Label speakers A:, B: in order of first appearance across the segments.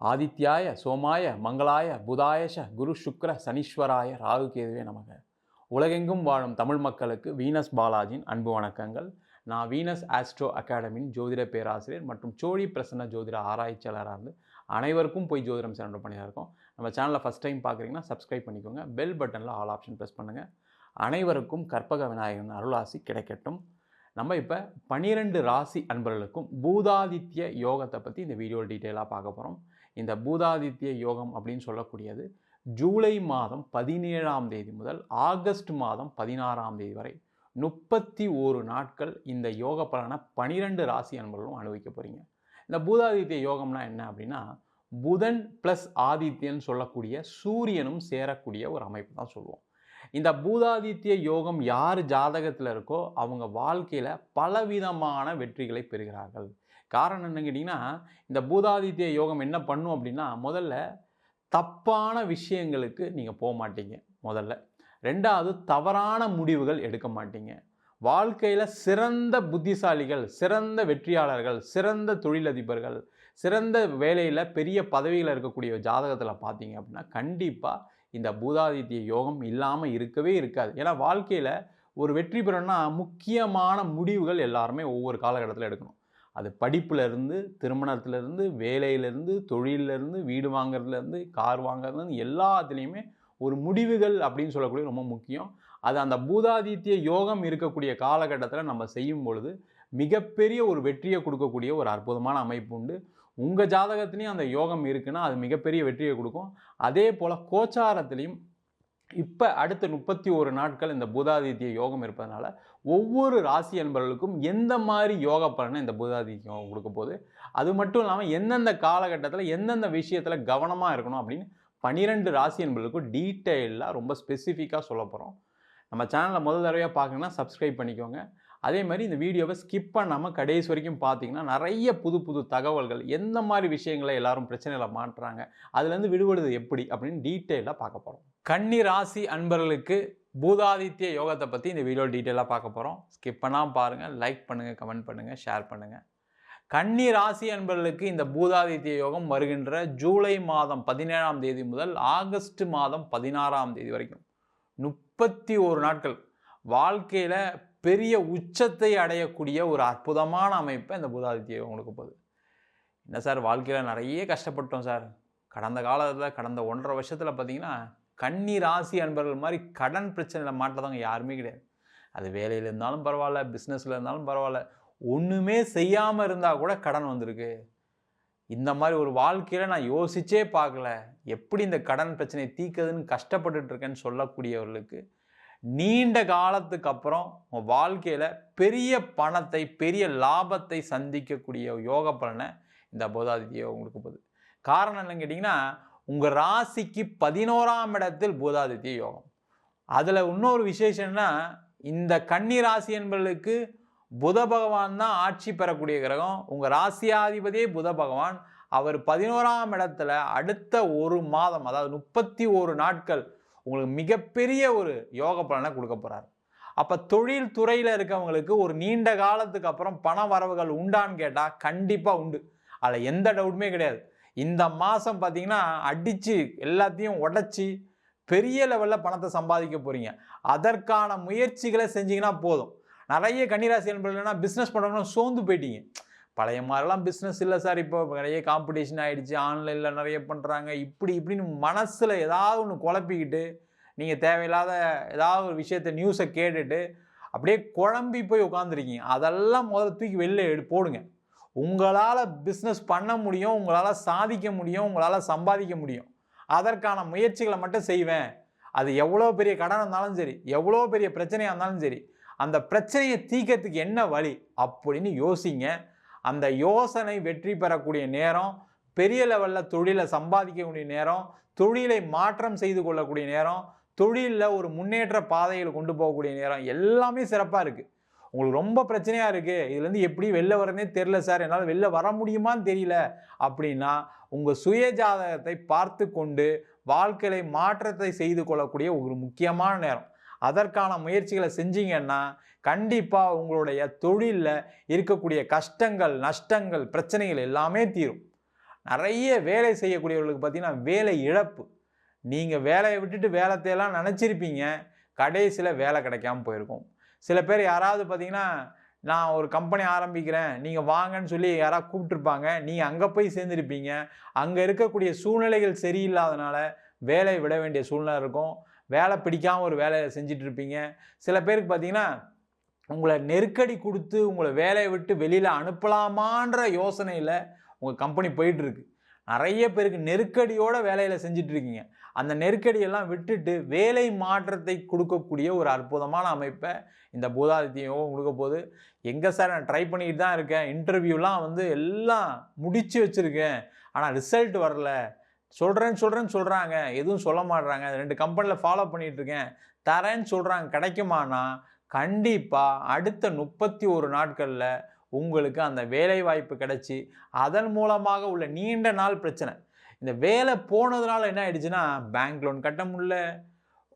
A: ஆதித்யாய சோமாய மங்களாய புதாயஷ குரு சுக்ர சனீஸ்வராய ராகு கேதுவே நமக. உலகெங்கும் வாழும் தமிழ் மக்களுக்கு வீனஸ் பாலாஜியின் அன்பு வணக்கங்கள். நான் வீனஸ் ஆஸ்ட்ரோ அகாடமியின் ஜோதிட பேராசிரியர் மற்றும் சோழி பிரசன்ன ஜோதிட ஆராய்ச்சியாளராக இருந்து அனைவருக்கும் போய் ஜோதிடம் சென்ற பண்ணியிருக்கோம் நம்ம சேனலை ஃபஸ்ட் டைம் பார்க்குறீங்கன்னா சப்ஸ்கிரைப் பண்ணிக்கோங்க. பெல் பட்டனில் ஆல் ஆப்ஷன் ப்ரெஸ் பண்ணுங்கள் அனைவருக்கும் கற்பக விநாயகன் அருளாசி கிடைக்கட்டும். நம்ம இப்போ பன்னிரெண்டு ராசி அன்பர்களுக்கும் பூதாதித்ய யோகத்தை பற்றி இந்த வீடியோ டீட்டெயிலாக பார்க்க போகிறோம் இந்த பூதாதித்ய யோகம் அப்படின்னு சொல்லக்கூடியது ஜூலை மாதம் பதினேழாம் தேதி முதல் ஆகஸ்ட் மாதம் பதினாறாம் தேதி வரை முப்பத்தி ஓரு நாட்கள் இந்த யோக பலனை பனிரெண்டு ராசி அன்பர்களும் அனுபவிக்க போகிறீங்க இந்த பூதாதித்ய யோகம்னா என்ன அப்படின்னா புதன் ப்ளஸ் ஆதித்யன் சொல்லக்கூடிய சூரியனும் சேரக்கூடிய ஒரு அமைப்பு தான் சொல்லுவோம். இந்த பூதாதித்ய யோகம் யார் ஜாதகத்தில் இருக்கோ அவங்க வாழ்க்கையில் பலவிதமான வெற்றிகளை பெறுகிறார்கள். காரணம் என்னன்னு கேட்டிங்கன்னா இந்த பூதாதித்ய யோகம் என்ன பண்ணும் அப்படின்னா முதல்ல தப்பான விஷயங்களுக்கு நீங்கள் போக மாட்டீங்க முதல்ல. ரெண்டாவது தவறான முடிவுகள் எடுக்க மாட்டீங்க. வாழ்க்கையில் சிறந்த புத்திசாலிகள் சிறந்த வெற்றியாளர்கள் சிறந்த தொழிலதிபர்கள் சிறந்த வேலையில் பெரிய பதவியில் இருக்கக்கூடிய ஜாதகத்தில் பார்த்தீங்க அப்படின்னா கண்டிப்பாக இந்த பூதாதித்ய யோகம் இல்லாமல் இருக்கவே இருக்காது. ஏன்னா வாழ்க்கையில் ஒரு வெற்றி பெறணும்னா முக்கியமான முடிவுகள் எல்லாருமே ஒவ்வொரு காலகட்டத்தில் எடுக்கணும். அது படிப்புலேருந்து திருமணத்துலேருந்து வேலையிலேருந்து தொழிலேருந்து வீடு வாங்குறதுலேருந்து கார் வாங்குறதுலேருந்து எல்லாத்துலேயுமே ஒரு முடிவுகள் அப்படின்னு சொல்லக்கூடிய ரொம்ப முக்கியம். அது அந்த பூதாதித்ய யோகம் இருக்கக்கூடிய காலகட்டத்தில் நம்ம செய்யும் பொழுது மிகப்பெரிய ஒரு வெற்றியை கொடுக்கக்கூடிய ஒரு அற்புதமான அமைப்பு உண்டு. உங்கள் ஜாதகத்துலேயும் அந்த யோகம் இருக்குன்னா அது மிகப்பெரிய வெற்றியை கொடுக்கும். அதே போல் கோச்சாரத்துலேயும் இப்போ அடுத்த முப்பத்தி ஒரு நாட்கள் இந்த பூதாதித்ய யோகம் இருப்பதனால ஒவ்வொரு ராசி அன்பர்களுக்கும் எந்த மாதிரி யோக பலனை இந்த பூதாதித்ய யோகம் கொடுக்க போகுது? அது மட்டும் இல்லாமல் எந்தெந்த காலகட்டத்தில் எந்தெந்த விஷயத்தில் கவனமாக இருக்கணும் அப்படின்னு பன்னிரெண்டு ராசி அன்பர்களுக்கும் டீட்டெயிலாக ரொம்ப ஸ்பெசிஃபிக்காக சொல்ல போகிறோம் நம்ம சேனலை முதல் தடவையாக பார்க்கணுன்னா சப்ஸ்கிரைப் பண்ணிக்கோங்க. அதே மாதிரி இந்த வீடியோவை ஸ்கிப் பண்ணாமல் கடைசி வரைக்கும் பார்த்தீங்கன்னா நிறைய புது புது தகவல்கள் எந்த மாதிரி விஷயங்களை எல்லாரும் பிரச்சனைகளை மாட்டுறாங்க அதுலேருந்து விடுபடுது எப்படி அப்படின்னு டீட்டெயிலாக பார்க்க போகிறோம் கன்னி ராசி அன்பர்களுக்கு பூதாதித்ய யோகத்தை பற்றி இந்த வீடியோ டீட்டெயிலாக பார்க்க போகிறோம் ஸ்கிப் பண்ணாமல் பாருங்கள் லைக் பண்ணுங்கள் கமெண்ட் பண்ணுங்கள் ஷேர் பண்ணுங்கள் கன்னி ராசி அன்பர்களுக்கு இந்த பூதாதித்ய யோகம் வருகின்ற ஜூலை மாதம் பதினேழாம் தேதி முதல் ஆகஸ்ட் மாதம் பதினாறாம் தேதி வரைக்கும். முப்பத்தி ஒரு நாட்கள். வாழ்க்கையில் பெரிய உச்சத்தை அடையக்கூடிய ஒரு அற்புதமான அமைப்பை இந்த பூதாதித்ய யோகம் கொடுக்க போகுது. என்ன சார் வாழ்க்கையில் நிறைய கஷ்டப்பட்டோம் சார். கடந்த காலத்தில் கடந்த ஒன்றரை வருஷத்தில் பார்த்தீங்கன்னா கன்னி ராசி அன்பர்கள் மாதிரி கடன் பிரச்சனையில் மாட்டதவங்க யாருமே கிடையாது. அது வேலையில் இருந்தாலும் பரவாயில்ல பிஸ்னஸில் இருந்தாலும் பரவாயில்ல. ஒன்றுமே செய்யாமல் இருந்தால் கூட கடன் வந்திருக்கு. இந்த மாதிரி ஒரு வாழ்க்கையில் நான் யோசிச்சே பார்க்கல. எப்படி இந்த கடன் பிரச்சனையை தீர்க்குதுன்னு கஷ்டப்பட்டுட்டு இருக்கேன்னு சொல்லக்கூடியவர்களுக்கு நீண்ட காலத்துக்கு அப்புறம் உங்கள் வாழ்க்கையில் பெரிய பணத்தை பெரிய லாபத்தை சந்திக்கக்கூடிய யோக பலனை இந்த பூதாதித்ய யோகம் கொடுக்க போகுது. காரணம் என்னன்னு கேட்டிங்கன்னா உங்கள் ராசிக்கு பதினோராம் இடத்தில் பூதாதித்ய யோகம். அதில் இன்னொரு விசேஷம்னா இந்த கன்னி ராசி என்பவர்களுக்கு புத பகவான் தான் ஆட்சி பெறக்கூடிய கிரகம். உங்கள் ராசியாதிபதியே புத பகவான். அவர் பதினோராம் இடத்துல அடுத்த ஒரு மாதம் அதாவது முப்பத்தி ஒரு நாட்கள் உங்களுக்கு மிகப்பெரிய ஒரு யோக பலனை கொடுக்க போகிறார் அப்போ தொழில் துறையில் இருக்கவங்களுக்கு ஒரு நீண்ட காலத்துக்கு அப்புறம் பண வரவுகள் உண்டான்னு கேட்டால் கண்டிப்பாக உண்டு. அதில் எந்த டவுட்டுமே கிடையாது. இந்த மாதம் பார்த்தீங்கன்னா அடித்து எல்லாத்தையும் உடச்சி பெரிய லெவலில் பணத்தை சம்பாதிக்க போகிறீங்க அதற்கான முயற்சிகளை செஞ்சிங்கன்னா போதும். நிறைய கன்னிராசி என்பதுனா பிஸ்னஸ் பண்ணணும்னு சோர்ந்து போயிட்டீங்க. பழைய மாதிரிலாம் பிஸ்னஸ் இல்லை சார் இப்போ நிறைய காம்படிஷன் ஆகிடுச்சு ஆன்லைனில் நிறைய பண்ணுறாங்க இப்படி இப்படின்னு மனசில் ஏதாவது ஒன்று குழப்பிக்கிட்டு நீங்கள் தேவையில்லாத ஏதாவது ஒரு விஷயத்த நியூஸை கேட்டுட்டு அப்படியே குழம்பி போய் உட்காந்துருக்கீங்க அதெல்லாம் முதல்ல தூக்கி வெளில எடு போடுங்க. உங்களால் பிஸ்னஸ் பண்ண முடியும். உங்களால் சாதிக்க முடியும். உங்களால் சம்பாதிக்க முடியும். அதற்கான முயற்சிகளை மட்டும் செய்வேன். அது எவ்வளோ பெரிய கடன் இருந்தாலும் சரி எவ்வளோ பெரிய பிரச்சனையாக இருந்தாலும் சரி அந்த பிரச்சனையை தீர்க்கறதுக்கு என்ன வழி? அப்படின்னு யோசிங்க. அந்த யோசனை வெற்றி பெறக்கூடிய நேரம் பெரிய லெவலில் தொழிலை சம்பாதிக்கக்கூடிய நேரம் தொழிலை மாற்றம் செய்து கொள்ளக்கூடிய நேரம் தொழிலில் ஒரு முன்னேற்ற பாதையில் கொண்டு போகக்கூடிய நேரம் எல்லாமே சிறப்பாக இருக்குது உங்களுக்கு ரொம்ப பிரச்சனையாக இருக்குது இதுலேருந்து எப்படி வெளில வரனே தெரில சார். என்னால் வெளில வர முடியுமான்னு தெரியல. அப்படின்னா உங்கள் சுய ஜாதகத்தை பார்த்து கொண்டு வாழ்க்கையை மாற்றத்தை செய்து கொள்ளக்கூடிய ஒரு முக்கியமான நேரம். அதற்கான முயற்சிகளை செஞ்சீங்கன்னா கண்டிப்பாக உங்களுடைய தொழிலில் இருக்கக்கூடிய கஷ்டங்கள் நஷ்டங்கள் பிரச்சனைகள் எல்லாமே தீரும். நிறைய வேலை செய்யக்கூடியவர்களுக்கு பார்த்தீங்கன்னா வேலை இழப்பு. நீங்கள் வேலையை விட்டுட்டு வேலைத்தையெல்லாம் நினச்சிருப்பீங்க. கடைசியில் வேலை கிடைக்காம போயிருக்கும். சில பேர் யாராவது பார்த்தீங்கன்னா நான் ஒரு கம்பெனி ஆரம்பிக்கிறேன். நீங்கள் வாங்கன்னு சொல்லி யாராவது கூப்பிட்டுருப்பாங்க. நீங்கள் அங்கே போய் சேர்ந்துருப்பீங்க. அங்கே இருக்கக்கூடிய சூழ்நிலைகள் சரியில்லாதனால வேலையை விட வேண்டிய சூழ்நிலை இருக்கும். வேலை பிடிக்காமல் ஒரு வேலையை செஞ்சுட்டு இருப்பீங்க சில பேருக்கு பார்த்தீங்கன்னா உங்களை நெருக்கடி கொடுத்து உங்களை வேலையை விட்டு வெளியில் அனுப்பலாமான்ற யோசனையில் உங்கள் கம்பெனி போயிட்டுருக்கு. நிறைய பேருக்கு நெருக்கடியோட வேலையில் செஞ்சிட்ருக்கீங்க அந்த நெருக்கடியெல்லாம் விட்டுட்டு வேலை மாற்றத்தை கொடுக்கக்கூடிய ஒரு அற்புதமான அமைப்பை இந்த பூதாதித்யம் கொடுக்க போது எங்கே சார் நான் ட்ரை பண்ணிக்கிட்டு தான் இருக்கேன் இன்டர்வியூலாம் வந்து எல்லாம் முடித்து வச்சுருக்கேன். ஆனால் ரிசல்ட் வரல. சொல்கிறேன்னு சொல்கிறேன்னு சொல்கிறாங்க எதுவும் சொல்ல மாட்றாங்க. ரெண்டு கம்பெனியில் ஃபாலோ பண்ணிகிட்ருக்கேன் தரேன்னு சொல்கிறாங்க கிடைக்குமானா கண்டிப்பாக அடுத்த முப்பத்தி ஒரு நாட்களில் உங்களுக்கு அந்த வேலை வாய்ப்பு கிடைச்சி அதன் மூலமாக உள்ள நீண்ட நாள் பிரச்சனை. இந்த வேலை போனதுனால என்ன ஆயிடுச்சுன்னா பேங்க் லோன் கட்ட முடியல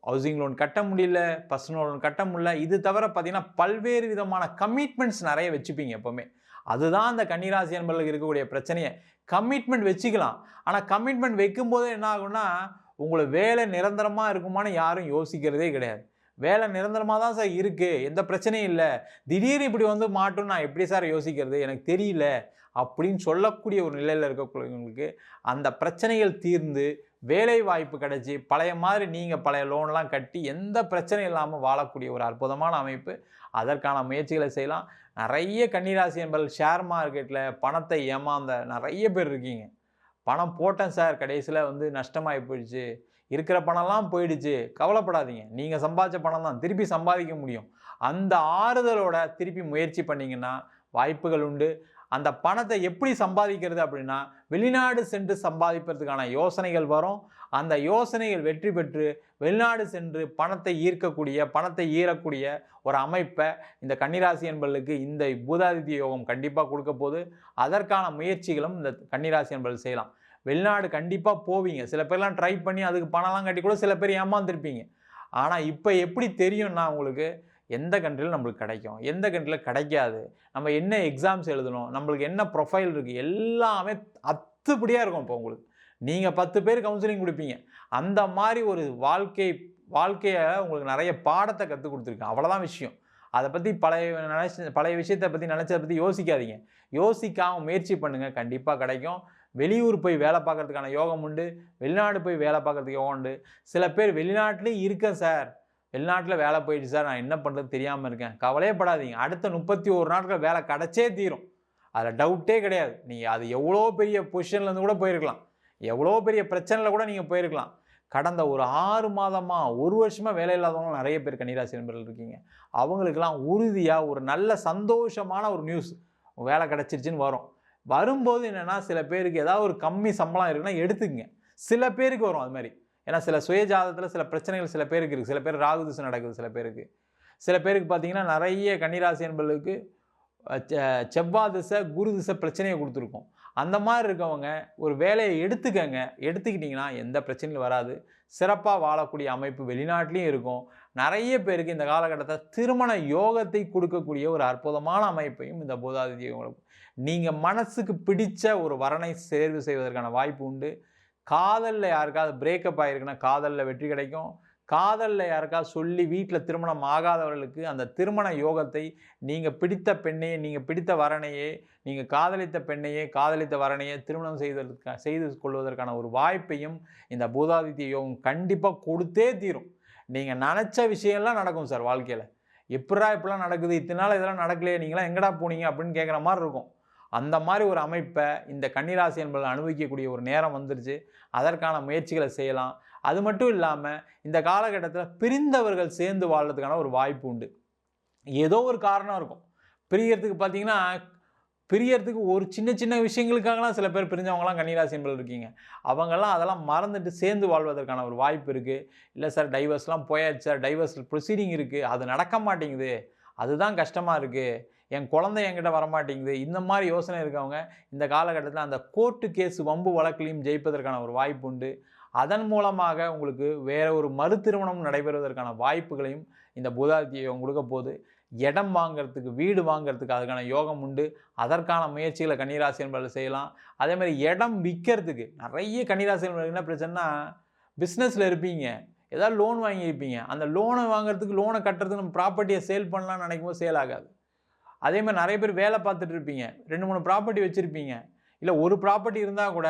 A: ஹவுசிங் லோன் கட்ட முடியல பர்சனல் லோன் கட்ட முடியல. இது தவிர பார்த்தீங்கன்னா பல்வேறு விதமான கமிட்மெண்ட்ஸ் நிறைய வச்சுப்பீங்க எப்போவுமே. அதுதான் அந்த கன்னிராசி அன்பர்களுக்கு இருக்கக்கூடிய பிரச்சனையை. கமிட்மெண்ட் வச்சுக்கலாம். ஆனால் கமிட்மெண்ட் வைக்கும்போது என்ன ஆகும்னா உங்களை வேலை நிரந்தரமாக இருக்குமான்னு யாரும் யோசிக்கிறதே கிடையாது. வேலை நிரந்தரமாக தான் சார் இருக்குது எந்த பிரச்சனையும் இல்லை. திடீர்னு இப்படி வந்து மாட்டும் நான் எப்படி சார் யோசிக்கிறது? எனக்கு தெரியல. அப்படின்னு சொல்லக்கூடிய ஒரு நிலையில் இருக்கக்கூடியவங்களுக்கு அந்த பிரச்சனைகள் தீர்ந்து வேலை வாய்ப்பு கிடைச்சி பழைய மாதிரி நீங்கள் பழைய லோன்லாம் கட்டி எந்த பிரச்சனையும் இல்லாமல் வாழக்கூடிய ஒரு அற்புதமான அமைப்பு. அதற்கான முயற்சிகளை செய்யலாம். நிறைய கன்னிராசி என்பது ஷேர் மார்க்கெட்டில் பணத்தை ஏமாந்த நிறைய பேர் இருக்கீங்க. பணம் போட்டேன் சார் கடைசியில் வந்து நஷ்டமாகி போயிடுச்சு. இருக்கிற பணம்லாம் போயிடுச்சு. கவலைப்படாதீங்க. நீங்கள் சம்பாதிச்ச பணம் தான். திருப்பி சம்பாதிக்க முடியும். அந்த ஆறுதலோட திருப்பி முயற்சி பண்ணிங்கன்னா வாய்ப்புகள் உண்டு. அந்த பணத்தை எப்படி சம்பாதிக்கிறது அப்படின்னா வெளிநாடு சென்று சம்பாதிப்பதற்கான யோசனைகள் வரும். அந்த யோசனைகள் வெற்றி பெற்று வெளிநாடு சென்று பணத்தை ஈர்க்கக்கூடிய பணத்தை ஈரக்கூடிய ஒரு அமைப்பை இந்த கன்னிராசி என்பர்களுக்கு இந்த பூதாதித்ய யோகம் கண்டிப்பாக கொடுக்க போது அதற்கான முயற்சிகளும் இந்த கன்னிராசி என்பர்கள் செய்யலாம். வெளிநாடு கண்டிப்பாக போவீங்க. சில பேர்லாம் ட்ரை பண்ணி அதுக்கு பணம்லாம் கட்டி கூட சில பேர் ஏமாந்துருப்பீங்க. ஆனால் இப்போ எப்படி தெரியும்னா உங்களுக்கு எந்த கண்ட்ரியில் நம்மளுக்கு கிடைக்கும்? எந்த கண்ட்ரியில் கிடைக்காது? நம்ம என்ன எக்ஸாம்ஸ் எழுதணும்? நம்மளுக்கு என்ன ப்ரொஃபைல் இருக்குது எல்லாமே அத்துப்படியாக இருக்கும் இப்போ உங்களுக்கு. நீங்கள் பத்து பேர் கவுன்சிலிங் கொடுப்பீங்க. அந்த மாதிரி ஒரு வாழ்க்கை வாழ்க்கையை உங்களுக்கு நிறைய பாடத்தை கற்றுக் கொடுத்துருக்கேன் அவ்வளோதான் விஷயம். அதை பற்றி பழைய நினச்சி பழைய விஷயத்தை பற்றி நினச்சதை பற்றி யோசிக்காதீங்க. யோசிக்காமல் முயற்சி பண்ணுங்கள் கண்டிப்பாக கிடைக்கும். வெளியூர் போய் வேலை பார்க்கறதுக்கான யோகம் உண்டு. வெளிநாடு போய் வேலை பார்க்கறதுக்கு யோகம் உண்டு. சில பேர் வெளிநாட்டிலையும் இருக்கேன் சார். வெளிநாட்டில் வேலை போயிடுச்சு சார் நான் என்ன பண்ணுறது தெரியாமல் இருக்கேன். கவலையே படாதீங்க. அடுத்த முப்பத்தி ஒரு நாட்கள் வேலை கிடச்சே தீரும். அதில் டவுட்டே கிடையாது. நீங்கள் அது எவ்வளோ பெரிய பொசிஷன்லேருந்து கூட போயிருக்கலாம். எவ்வளோ பெரிய பிரச்சனையில் கூட நீங்கள் போயிருக்கலாம். கடந்த ஒரு ஆறு மாதமாக ஒரு வருஷமாக வேலை இல்லாதவங்க நிறைய பேர் கன்னிராசி நண்பர்கள் இருக்கீங்க. அவங்களுக்கெல்லாம் உறுதியாக ஒரு நல்ல சந்தோஷமான ஒரு நியூஸ் வேலை கிடச்சிருச்சின்னு வரும். வரும்போது என்னென்னா சில பேருக்கு ஏதாவது ஒரு கம்மி சம்பளம் இருக்குன்னா எடுத்துக்கங்க. சில பேருக்கு வரும் அது மாதிரி. ஏன்னா சில சுயஜாதத்தில் சில பிரச்சனைகள் சில பேருக்கு இருக்குது சில பேர் ராகு திசை நடக்குது சில பேருக்கு. சில பேருக்கு பார்த்தீங்கன்னா நிறைய கன்னிராசி என்பர்களுக்கு செவ்வாய் திசை குரு திசை பிரச்சனையை கொடுத்துருக்கோம். அந்த மாதிரி இருக்கவங்க ஒரு வேலையை எடுத்துக்கங்க. எடுத்துக்கிட்டிங்கன்னா எந்த பிரச்சனையும் வராது. சிறப்பாக வாழக்கூடிய அமைப்பு வெளிநாட்டிலையும் இருக்கும். நிறைய பேருக்கு இந்த காலகட்டத்தில் திருமண யோகத்தை கொடுக்கக்கூடிய ஒரு அற்புதமான அமைப்பையும் இந்த பூதாதித்யம் நீங்கள் மனசுக்கு பிடிச்ச ஒரு வரனை தேர்வு செய்வதற்கான வாய்ப்பு உண்டு. காதலில் யாருக்காவது பிரேக்கப் ஆகிருக்குன்னா காதலில் வெற்றி கிடைக்கும். காதலில் யாருக்கா சொல்லி வீட்டில் திருமணம் ஆகாதவர்களுக்கு அந்த திருமண யோகத்தை நீங்கள் பிடித்த பெண்ணையே நீங்கள் பிடித்த வரனையே நீங்கள் காதலித்த பெண்ணையே காதலித்த வரனையே திருமணம் செய்வதற்கா செய்து கொள்வதற்கான ஒரு வாய்ப்பையும் இந்த பூதாதித்ய யோகம் கண்டிப்பாக கொடுத்தே தீரும். நீங்கள் நினச்ச விஷயம்லாம் நடக்கும் சார் வாழ்க்கையில். எப்படா இப்படிலாம் நடக்குது? இத்தனை நாள் இதெல்லாம் நடக்கலையே நீங்களாம் எங்கடா போனீங்க? அப்படின்னு கேட்குற மாதிரி இருக்கும். அந்த மாதிரி ஒரு அமைப்பை இந்த கன்னிராசி என்பதில் அனுபவிக்கக்கூடிய ஒரு நேரம் வந்துருச்சு. அதற்கான முயற்சிகளை செய்யலாம். அது மட்டும் இல்லாமல் இந்த காலகட்டத்தில் பிரிந்தவர்கள் சேர்ந்து வாழ்கிறதுக்கான ஒரு வாய்ப்பு உண்டு. ஏதோ ஒரு காரணம் இருக்கும். பிரியறதுக்கு பார்த்தீங்கன்னா பிரியறதுக்கு ஒரு சின்ன சின்ன விஷயங்களுக்காகலாம் சில பேர் பிரிஞ்சவங்களாம் கன்னிராசி என்பது இருக்கீங்க. அவங்கெல்லாம் அதெல்லாம் மறந்துட்டு சேர்ந்து வாழ்வதற்கான ஒரு வாய்ப்பு இருக்குது இல்லை சார் டைவர்ஸ்லாம் போயாச்சு சார் டைவர்ஸ் ப்ரொசீடிங் இருக்குது அது நடக்க மாட்டேங்குது. அதுதான் கஷ்டமாக இருக்குது என் குழந்தை என்கிட்ட வரமாட்டேங்குது. இந்த மாதிரி யோசனை இருக்கவங்க இந்த காலகட்டத்தில் அந்த கோர்ட்டு கேஸ் வம்பு வழக்குலையும் ஜெயிப்பதற்கான ஒரு வாய்ப்பு உண்டு. அதன் மூலமாக உங்களுக்கு வேற ஒரு மறு திருமணம் நடைபெறுவதற்கான வாய்ப்புகளையும் இந்த பூதாதித்யம் கொடுக்க போகுது. இடம் வாங்குறதுக்கு வீடு வாங்குறதுக்கு அதுக்கான யோகம் உண்டு. அதற்கான முயற்சிகளை கன்னிராசி என்பதில் செய்யலாம். அதே மாதிரி இடம் விற்கிறதுக்கு நிறைய கன்னிராசி என்பது என்ன பிரச்சனைனா பிஸ்னஸில் இருப்பீங்க. ஏதாவது லோன் வாங்கியிருப்பீங்க. அந்த லோனை வாங்குறதுக்கு லோனை கட்டுறதுக்கு நம்ம ப்ராப்பர்ட்டியை சேல் பண்ணலாம்னு நினைக்கும் போது சேல் ஆகாது. அதே மாதிரி நிறைய பேர் வேலை பார்த்துட்டு இருப்பீங்க. ரெண்டு மூணு ப்ராப்பர்ட்டி வச்சுருப்பீங்க. இல்லை ஒரு ப்ராப்பர்ட்டி இருந்தால் கூட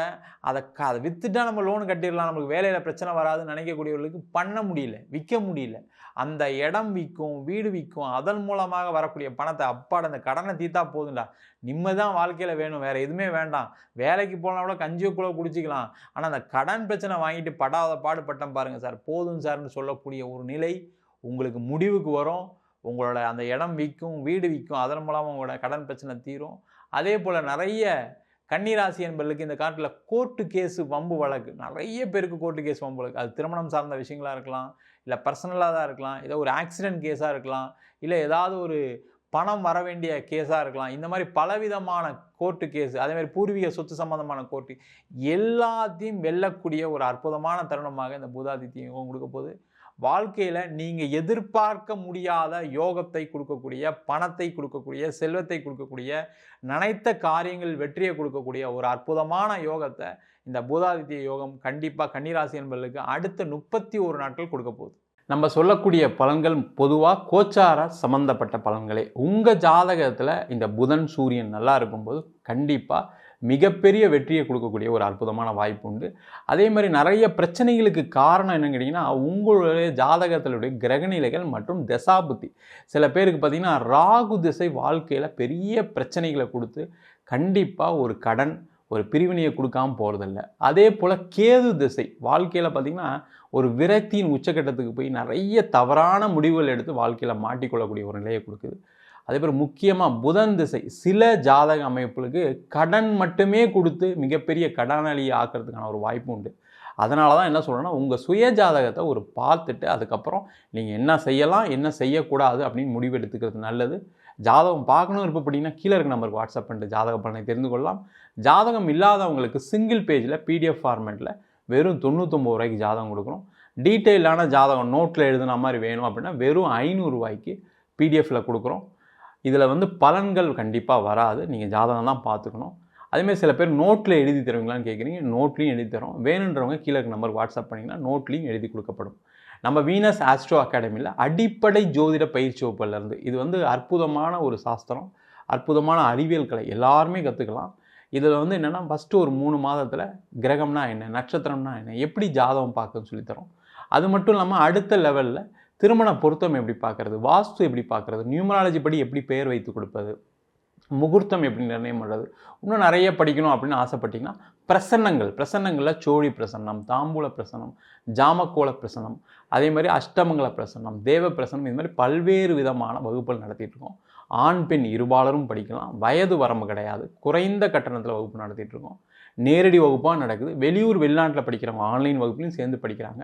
A: அதை க அதை விற்றுட்டா நம்ம லோன் கட்டிடலாம். நமக்கு வேலையில் பிரச்சனை வராதுன்னு நினைக்கக்கூடியவர்களுக்கு பண்ண முடியல விற்க முடியல. அந்த இடம் விற்கும் வீடு விற்கும் அதன் மூலமாக வரக்கூடிய பணத்தை அப்பாட அந்த கடனை தீத்தா போதும்டா. நிம்மதி தான் வாழ்க்கையில் வேணும். வேறு எதுவுமே வேண்டாம். வேலைக்கு போனால் கூட கஞ்சியக்குள்ளே குடிச்சிக்கலாம். ஆனால் அந்த கடன் பிரச்சனை வாங்கிட்டு படாத பாடுபட்டம் பாருங்கள் சார். போதும் சார்னு சொல்லக்கூடிய ஒரு நிலை உங்களுக்கு முடிவுக்கு வரும். உங்களோட அந்த இடம் விற்கும் வீடு விற்கும் அதன் மூலமாக உங்களோட கடன் பிரச்சனை தீரும். அதே போல் நிறைய கன்னிராசி என்பர்களுக்கு இந்த காட்டில் கோர்ட்டு கேஸு வம்பு வழக்கு. நிறைய பேருக்கு கோர்ட்டு கேஸ் வம்பு வழக்கு. அது திருமணம் சார்ந்த விஷயங்களாக இருக்கலாம் இல்லை பர்சனலாக தான் இருக்கலாம் ஏதோ ஒரு ஆக்சிடென்ட் கேஸாக இருக்கலாம் இல்லை ஏதாவது ஒரு பணம் வர வேண்டிய கேஸாக இருக்கலாம். இந்த மாதிரி பலவிதமான கோர்ட்டு கேஸு அதேமாதிரி பூர்வீக சொத்து சம்மந்தமான கோர்ட்டு எல்லாத்தையும் வெல்லக்கூடிய ஒரு அற்புதமான தருணமாக இந்த பூதாதித்யம் கொடுக்க போகுது. வாழ்க்கையில் நீங்கள் எதிர்பார்க்க முடியாத யோகத்தை கொடுக்கக்கூடிய பணத்தை கொடுக்கக்கூடிய செல்வத்தை கொடுக்கக்கூடிய நினைத்த காரியங்கள் வெற்றியை கொடுக்கக்கூடிய ஒரு அற்புதமான யோகத்தை இந்த பூதாதித்ய யோகம் கண்டிப்பாக கன்னிராசி என்பதற்கு அடுத்த முப்பத்தி ஒரு நாட்கள் கொடுக்க போகுது. நம்ம சொல்லக்கூடிய பலன்கள் பொதுவாக கோச்சார சம்பந்தப்பட்ட பலன்களே. உங்கள் ஜாதகத்தில் இந்த புதன் சூரியன் நல்லா இருக்கும்போது கண்டிப்பாக மிகப்பெரிய வெற்றியை கொடுக்கக்கூடிய ஒரு அற்புதமான வாய்ப்பு உண்டு. அதே மாதிரி நிறைய பிரச்சனைகளுக்கு காரணம் என்னன்னு கேட்டிங்கன்னா உங்களுடைய ஜாதகத்தினுடைய கிரகநிலைகள் மற்றும் தசாபுத்தி சில பேருக்கு பார்த்திங்கன்னா ராகு திசை வாழ்க்கையில் பெரிய பிரச்சனைகளை கொடுத்து கண்டிப்பாக ஒரு கடன் ஒரு பிரிவினையை கொடுக்காம போகிறதில்ல அதே போல் கேது திசை வாழ்க்கையில் பார்த்திங்கன்னா ஒரு விரக்தியின் உச்சக்கட்டத்துக்கு போய் நிறைய தவறான முடிவுகள் எடுத்து வாழ்க்கையில் மாட்டிக்கொள்ளக்கூடிய ஒரு நிலையை கொடுக்குது. அதே போல் முக்கியமாக புதன் திசை. சில ஜாதக அமைப்புகளுக்கு கடன் மட்டுமே கொடுத்து மிகப்பெரிய கடனாளியை ஆக்கிறதுக்கான ஒரு வாய்ப்பு உண்டு. அதனால தான் என்ன சொல்கிறேன்னா உங்கள் சுய ஜாதகத்தை ஒரு பார்த்துட்டு அதுக்கப்புறம் நீங்கள் என்ன செய்யலாம் என்ன செய்யக்கூடாது அப்படின்னு முடிவு எடுத்துக்கிறது நல்லது. ஜாதகம் பார்க்கணும் அப்படின்னா கீழே இருக்க நம்பருக்கு வாட்ஸ்அப் பண்ணிட்டு ஜாதக பலனை தெரிந்து கொள்ளலாம். ஜாதகம் இல்லாதவங்களுக்கு சிங்கிள் பேஜில் பிடிஎஃப் ஃபார்மேட்டில் வெறும் தொண்ணூற்றொம்பது ரூபாய்க்கு ஜாதகம் கொடுக்குறோம் டீட்டெயிலான ஜாதகம் நோட்டில் எழுதுன மாதிரி வேணும் அப்படின்னா வெறும் ஐநூறுரூவாய்க்கு பிடிஎஃப்பில் கொடுக்குறோம். இதில் வந்து பலன்கள் கண்டிப்பாக வராது. நீங்கள் ஜாதகம் தான் பார்த்துக்கணும். அதேமாதிரி சில பேர் நோட்டில் எழுதி தருவீங்களான்னு கேட்குறீங்க நோட்லேயும் எழுதி தரோம். வேணுன்றவங்க கீழே நம்பர் வாட்ஸ்அப் பண்ணிங்கன்னா நோட்லேயும் எழுதி கொடுக்கப்படும். நம்ம வீனஸ் ஆஸ்ட்ரோ அகாடமியில் அடிப்படை ஜோதிட பயிற்சி வகுப்புலேருந்து இது வந்து அற்புதமான ஒரு சாஸ்திரம் அற்புதமான அறிவியல் கலை எல்லாருமே கற்றுக்கலாம் இதில் வந்து என்னென்னா ஃபஸ்ட்டு ஒரு மூணு மாதத்தில் கிரகம்னா என்ன நட்சத்திரம்னா என்ன எப்படி ஜாதகம் பார்க்குன்னு சொல்லித்தரோம். அது மட்டும் இல்லாமல் அடுத்த லெவலில் திருமண பொருத்தம் எப்படி பார்க்குறது? வாஸ்து எப்படி பார்க்குறது? நியூமராலஜி படி எப்படி பெயர் வைத்து கொடுப்பது? முகூர்த்தம் எப்படி நிர்ணயம் பண்ணுறது இன்னும் நிறைய படிக்கணும் அப்படின்னு ஆசைப்பட்டிங்கன்னா பிரசன்னங்கள். பிரசன்னங்களில் சோழி பிரசன்னம் தாம்பூல பிரசன்னம் ஜாமக்கோள பிரசன்னம் அதே மாதிரி அஷ்டமங்கல பிரசன்னம் தேவ பிரசன்னம் இது மாதிரி பல்வேறு விதமான வகுப்புகள் நடத்திட்டுருக்கோம் ஆண் பெண் இருபாலரும் படிக்கலாம். வயது வரம்பு கிடையாது. குறைந்த கட்டணத்தில் வகுப்பு நடத்திட்டுருக்கோம் நேரடி வகுப்பாக நடக்குது. வெளியூர் வெளிநாட்டில் படிக்கிறவங்க ஆன்லைன் வகுப்புலையும் சேர்ந்து படிக்கிறாங்க.